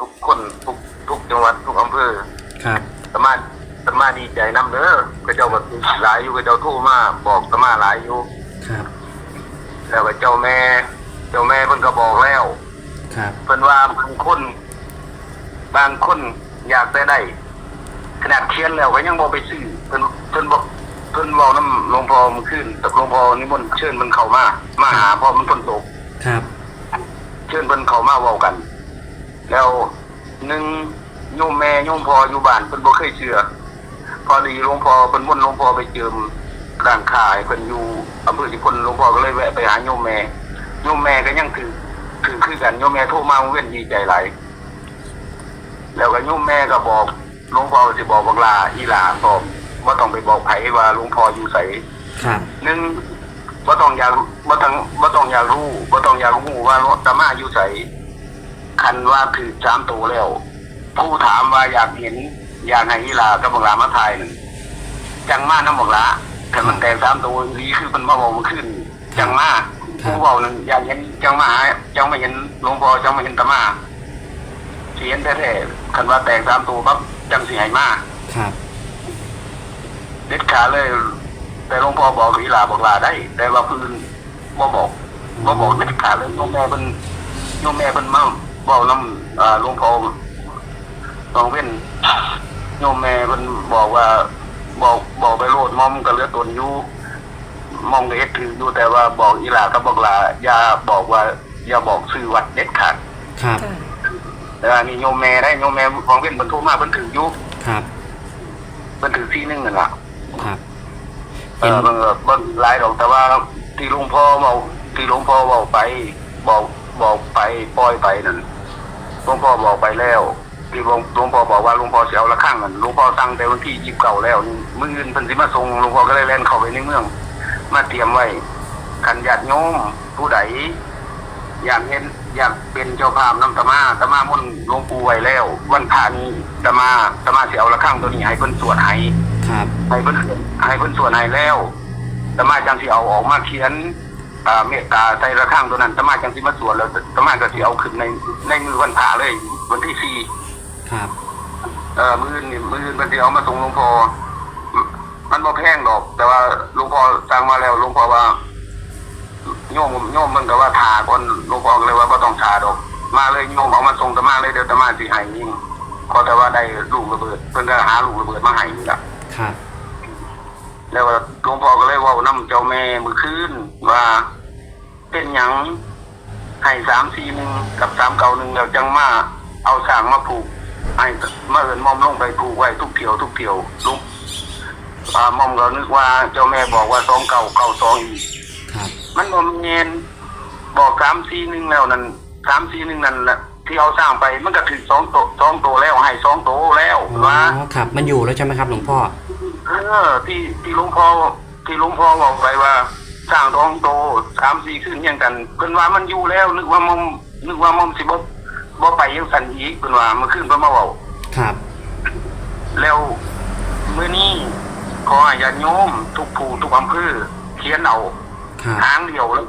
ทุกคนทุกทุกจังหวัดทุกอำเภอครับสมาสมาดีใจนํเด้อก็เจ้าแบบหลายอยู่ก็เจ้าโทรมาบอกสมาหลายอยู่ครับ แล้วก็เจ้าแม่ เจ้าแม่เพิ่นก็บอกแล้วครับเพิ่นว่าบางคน บางคนอยากได้ได้ขนาดเขียนแล้วก็ยังบ่ไปซื้อเพิ่นเพิ่นบอกเพิ่นเว้านํหลวงพ่อมันขึ้นแต่หลวงพ่อนิมนต์เชิญมันเข้ามามาหาเพราะมันฝนตกครับ เชิญเพิ่นเข้ามาเว้ากัน แล้วหนึ่งโยมแม่โยมพ่ออยู่บ้านเพิ่นบ่เคยเชื่อ พอดีหลวงพ่อเพิ่นม่นต์หลวงพ่อไปเจิมร้านค้าให้เพิ่นอยู่อำเภอสิพลหลวงพ่อก็เลยแวะไปหาโยมแม่โยมแม่ก็ยังถือถือคือกันโยมแม่โทรมาเว้นดีใจหลายแล้วก็โยมแม่ก็บอกหลวงพ่อสิบอกบักลาอีหลาบอกว่าต้องไปบอกไผว่าหลวงพ่ออยู่ไสครับหนึ่งว่าต้องอยากว่าต้องว่าต้องอยากรู้ว่าต้องอยากรู้ว่าตามาอยู่ไส คันว่าถือสามตัวแล้ว ผู้ถามว่าอยากเห็น อยากให้อีหลากับบักลามาถ่ายหนึ่งจังมาน้ำบักลาถ้ามันแตกสามตัวนี้คือมันมาบอกมันขึ้น จังมาผู้บอกหนึ่งอยากเห็นจังมาจังไม่เห็นหลวงพ่อจังไม่เห็นตามาเสียนแท้ๆคันว่าแตกสามตัวปั๊บจังสิให้มาครับเด็ดขาดเลย แต่หลวงพ่อบอกอีหลาบอกลาได้ แต่ว่าพื้นบ่บอกบ่บอกเด็ดขาดเลยโยมแม่เป็นโยมแม่เป็นมั่ง บอกน้ำอ่าหลวงพ่อต้องเว้นโยมแม่เป็นบอกว่าบอกบอกไปโลดมอมก็เหลือตนอยู่มองก็เฮ็ดถืออยู่แต่ว่าบอกอีหลาก็บอกลาอย่าบอกว่า อย่าบอกชื่อวัดเด็ดขาดครับค่ะแต่ว่านี่โยมแม่ได้โยมแม่ของเว้นบรรทุกมาเพิ่นถืออยู่ครับเพิ่นถือที่นึงนั่นล่ะครับเออมันก็บ่หลายดอกแต่ว่าที่หลวงพ่อเว้าที่หลวงพ่อเว้าไป บอกบอกไปปล่อยไปนั่น หลวงพ่อบอกไปแล้ว ที่หลวงหลวงพ่อบอกว่าหลวงพ่อสิเอาละข้างนั่นหลวงพ่อสั่งแต่วันที่ยี่สิบเก้าแล้วนี่มื้ออื่นเพิ่นสิมาส่งหลวงพ่อก็เลยแล่นเข้าไปในเมือง มาเตรียมไว้คันญาติโยมผู้ใดอยากเห็นอยากเป็นเจ้าภาพน้ำตะมาตะมามนต์หลวงปู่ไว้แล้ว วันพระนี้ตะมาตะมาสิเอาละข้างตัวนี้ให้เพิ่นสวดให้ครับให้เพิ่นให้เพิ่นส่วนให้แล้วสมาจังสิเอาออกมาเขียน อ่าเมตตาใส่ระฆังตัวนั้นสมาจังสิมาสวดแล้วสมาก็สิเอาขึ้นในในมือวันผาเลย วันที่สี่ครับเอ่อมืออนนี่มืออนมันสิเอามาส่งหลวงพ่อมมันบ่แพงดอก แต่ว่าหลวงพ่อสั่งมาแล้วหลวงพ่อว่าโยมโยมมันก็ว่าทาก่อนหลวงพ่อก็เลยว่าบ่ต้องทาดอก มาเลยโยมเอามาส่งสมาเลยเดี๋ยวสมาสิให้ยิ่งขอแต่ว่าได้ลูกระเบิดเพิ่นก็หาลูกระเบิดมาให้นี่ล่ะครับ แล้วว่าหลวงพ่อก็เลยว่าน้ำเจ้าแม่มือคืนว่าเป็นหยังให้สามสี่หนึ่งกับสามเก่าหนึ่งแล้วจังมาเอาสร้างมาผูกให้มาเอินมอมลงไปผูกไว้ทุกเที่ยวทุกเที่ยวลุกมอมก็นึกว่าเจ้าแม่บอกว่าสองเก่าเก่าสองอีกครับมันบ่เงียนบอกสามสี่หนึ่งแล้วนั่นสามสี่หนึ่งนั่นแหละที่เอาสร้างไปมันก็ถึงสองโตสองโตแล้วให้สองโตแล้วอ๋อว่าครับ มันอยู่แล้วใช่ไหมครับหลวงพ่อ เออที่ที่หลวงพ่อที่หลวงพ่อบอกไปว่าสร้างทองโตสามสี่ขึ้นยังกันเพิ่นว่ามันอยู่แล้ว นึกว่ามอมนึกว่ามอมสิบ่บ่ไปยังสันอีกเพิ่นว่าเมื่อคืนเพิ่นมาเว้าครับ แล้วมื้อนี้ขอให้ญาติโยมทุกผู้ทุกอำเภอเขียนเอาครับทางเดียวแล้ว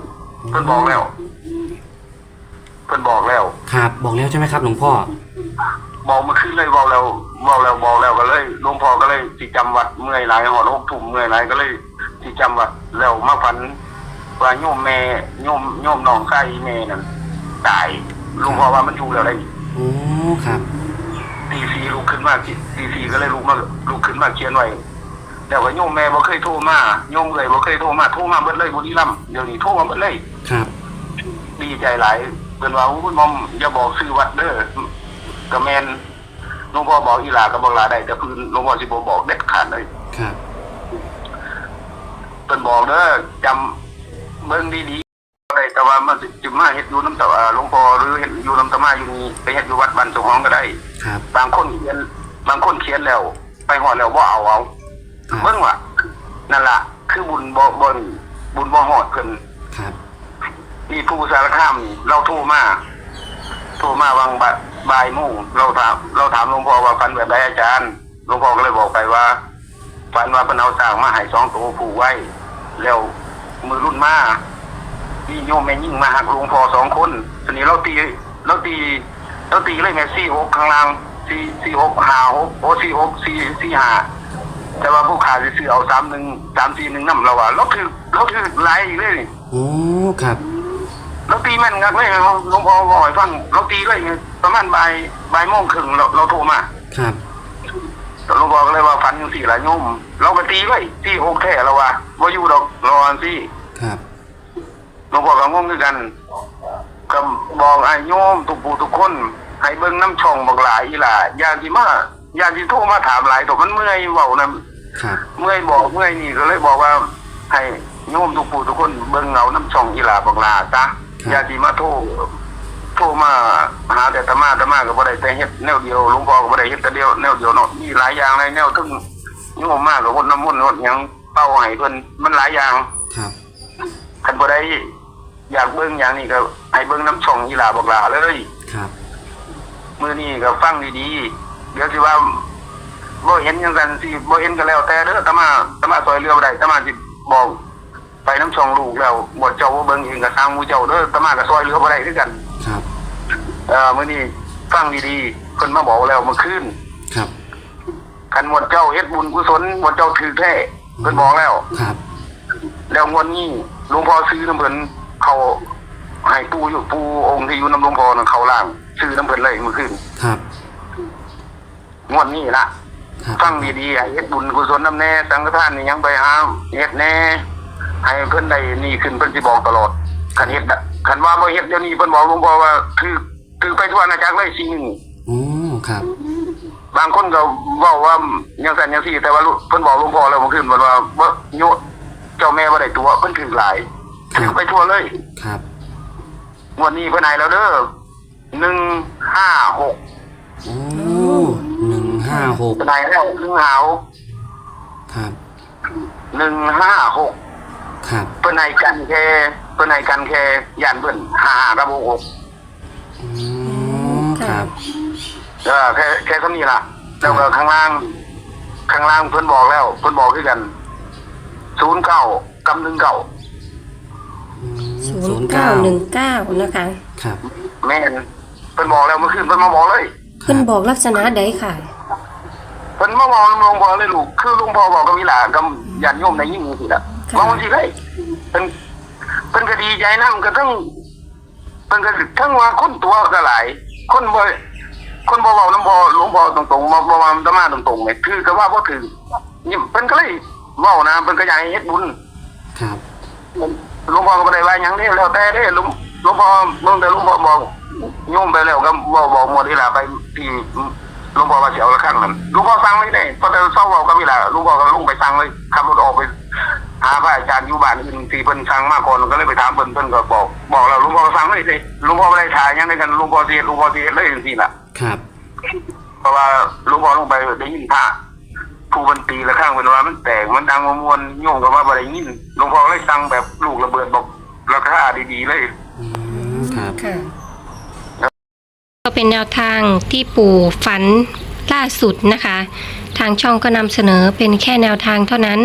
เพิ่นบอกแล้วเพิ่นบอกแล้ว ครับ บอกแล้วใช่ไหมครับ หลวงพ่อ บอกเมื่อคืนเลยบอกแล้วบอกแล้วบอกแล้วก็เลยหลวงพ่อก็เลยสิจำวัดเมื่อยหลายหอดหกทุ่มเมื่อยหลายก็เลยสิจำวัดแล้วมาฝันว่าโยมแม่โยมโยมน้องไส้แม่นั่นตายหลุงพ่อว่ามันอยู่แล้วได้โอ้ครับตีสีลุกขึ้นมาตีสีก็เลยลุกมาลุกขึ้นมาเขียนไว้แล้วก็โยมแม่บ่เคยโทรมาโยมเลยบ่เคยโทรมาโทรมาเบิดเลยบุรีรัมย์เดี๋ยวนี้โทรมาเบิดเลยครับ ดีใจหลายเป็นว่าคุณมอมอย่าบอกซื้อวัดเด้อ ก็แมนหลวงพ่อบอกอีหลาก็บอกหลาได้แต่คือหลวงพ่อสิบ่บอกเด็ดขาดเลยครับเป็นบอกเด้อจำเบิ่งดีๆได้แต่ว่ามันสิจะมาเฮ็ดอยู่น้ำตาหลวงพ่อหรือเฮ็ดอยู่น้ำตามาอยู่นี่ไปเฮ็ดอยู่วัดบ้านสงของก็ได้ ครับ บางคนเขียน บางคนเขียนแล้ว ไปฮอดแล้วบ่เอาเอาครับ เบิ่งว่านั่นล่ะ คือบุญบ่บ่นี่บุญบ่ฮอดเพิ่นครับนี่ผู้สารคามนี่เราโทรมา โทรมาวังบ่ายบ่ายโมงเราถามเราถามหลวงพ่อว่าฟันแบบไรอาจารย์หลวงพ่อก็เลยบอกไปว่าฟันว่าเป็นเอาสร้างมาให้สองตัวผูกไว้ แล้วมือรุ่นมามีโยมแม่ยิ่งมาหักหลวงพ่อสองคนทีนี้เราตีเราตีแล้วตีเลยไงสี่หกข้างล่างสี่สี่หกห้าหกโอ้สี่หกสี่สี่ห้าแต่ว่าผู้ขายซื้อเอาสามหนึ่งสามสี่หนึ่งนั่เราว่าเราถือเราถือหลายอีกเลยโอ้ครับ เราตีแม่นงักเลยหลวงพ่อบอกให้ฟังเราตีเลยไงประมาณบ่ายบ่ายโมงครึ่งเราเราโทรมาครับหลวงพ่อก็เลยว่าฟันอยู่สี่หลายโยมเราก็ตีเลยสี่หกแท้แล้วว่าว่าอยู่ดอกรออันสี่ครับหลวงพ่อก็งงด้วยกันก็บอกไอ้โยมทุกผู้ทุกคนให้เบิ่งน้ำช่องบอกหลายอีหล่าอย่าที่มาอย่าที่โทรมาถามหลายตัวมันเมื่อยเว้านะครับเมื่อยบอกเมื่อยนี่ก็เลยบอกว่า ให้โยมทุกผู้ทุกคนเบิ่งเงาน้ำช่องอีหล่าบอกหลาซะ อย่าที่มาโทรโทรมาหาแต่ตะมาตะมาก็บ่ได้แต่เฮ็ดแนวเดียวหลวงพ่อก็บ่ได้เฮ็ดแต่เดียวแนวเดียวเนาะมีหลายอย่างหลายแนวถึงโยมมากกับคนน้ำมนต์หยังเป้าให้เพิ่นมันหลายอย่างครับคันบ่ได้อยากเบิ่งอย่างนี้ก็ให้เบิ่งน้ำช่องอีหลาบอกหลาเลยครับมื้อนี้ก็ฟังดีๆเดี๋ยวสิว่าบ่เห็นจังซั่นสิบ่เห็นก็แล้วแต่เด้อตะมาตะมาซอยเรือบ่ได้ตะมาสิบอกไปน้ำ ช่องลูกแล้วบ่เจ้าบ่เบิ่งเองก็ทางหมู่เจ้าเด้อตะมาก็ซอยเรือบ่ได้คือกัน ครับ เออมื้อนี้ฟังดีๆเพิ่นมาบอกแล้วเมื่อคืนครับ คันหมดเจ้าเฮ็ดบุญกุศลหมดเจ้าถือแท้เพิ่นบอกแล้ว ครับ แล้วงวดนี้หลวงพ่อซื้อน้ำเพิ่นเขาให้ปู่อยู่ปู่องค์ที่อยู่น้ำหลวงพ่อนั่นเขาล่าง ซื้อน้ำเพิ่นเลยเมื่อคืนครับ งวดนี้ล่ะครับ ฟังดีๆให้เฮ็ดบุญกุศลน้ำแน่สังฆทานนี่ยังไปหาเฮ็ดแน่ ให้เพิ่นได้นี่ขึ้นเพิ่นสิบอกตลอดคันเฮ็ดอะคันว่าบ่เฮ็ดเดี๋ยวนี้เพิ่นบอกหลวงพ่อว่าคือคือไปทั่วอาณาจักรเลยสิ่งหนึ่งโอ้ครับ บางคนก็เว้าว่ายังสั่นยังซี่แต่ว่าเพิ่นบอกหลวงพ่อแล้วเมื่อคืนเพิ่นว่าบ่โยเจ้าแม่บ่ได้ตัวเพิ่นถือหลายถือไปทั่วเลย ครับงวดนี้เพิ่นให้แล้วเด้อหนึ่งห้าหกโอ้หนึ่งห้าหกเพิ่นให้แล้วหนึ่งหาวครับหนึ่งห้าหก ครับเพิ่นให้กันแค่เพิ่นให้กันแค่ย่านเพิ่นห้ากับหกอืมครับ เออแค่แค่เท่านี้ล่ะแล้วก็ข้างล่าง ข้างล่างเพิ่นบอกแล้วเพิ่นบอกคือกันศูนย์เก้ากับหนึ่งเก้าอืมศูนย์เก้าหนึ่งเก้านะคะครับ แม่นเพิ่นบอกแล้วเมื่อคืนเพิ่นมาบอกเลยเพิ่นบอกลักษณะใดค่ะเพิ่นมาบอกหลวงพ่อเลยลูกคือหลวงพ่อบอกกับวิลากับญาติโยมในยิ่งสิล่ะ ค่ะบอกสิเลยเพิ่นเพิ่นก็ดีใจนำก็ทั้งเพิ่นก็ทั้งว่าคนตัวก็หลายคนบ่คนบ่เว้าหลวงพ่อหลวงพ่อตรงๆบ่บ่ว่าธรรมะตรงๆเนี่ยคือก็ว่าบ่ถึงนี่เพิ่นก็เลยเว้านะเพิ่นก็อยากให้เฮ็ดบุญครับ หลวงพ่อก็บ่ได้ว่าหยังเด้แล้วแต่เด้หลวงหลวงพ่อเบิ่งแต่หลวงพ่อบอกโยมไปแล้วก็บอกบอกหมดนี่ล่ะไปที่หลวงพ่อว่าสิเอาละครั้งนั้นหลวงพ่อสั่งเลยเด้พอแต่เช้าเว้ากับนี่ล่ะหลวงพ่อก็ลงไปสั่งเลยขับรถ จารย์อยู่บ้านอื่นที่เพิ่นสั่งมาก่อนก็เลยไปถามเพิ่นเพิ่นก็บอก บอกแล้วหลวงพ่อก็สั่งเลยสิหลวงพ่อบ่ได้ถ่ายหยังในกันหลวงพ่อสิเฮ็ดหลวงพ่อสิเฮ็ดเลยจังซี่ล่ะครับ เพราะว่าหลวงพ่อลงไปได้ยินพระผู้บันตีละครั้งเพิ่นว่ามันแตกมันดังมวนๆโยมก็ว่าบ่ได้ยินหลวงพ่อเลยสั่งแบบลูกระเบิดบอกราคาดีๆเลยอืมครับค่ะก็เป็นแนวทางที่ปู่ฝันล่าสุดนะคะ ทางช่องก็นำเสนอเป็นแค่แนวทางเท่านั้น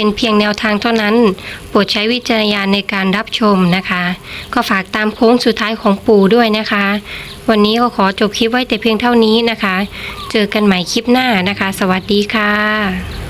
เป็นเพียงแนวทางเท่านั้น โปรดใช้วิจารณญาณในการรับชมนะคะ ก็ฝากตามโค้งสุดท้ายของปู่ด้วยนะคะ วันนี้ก็ขอจบคลิปไว้แต่เพียงเท่านี้นะคะ เจอกันใหม่คลิปหน้านะคะ สวัสดีค่ะ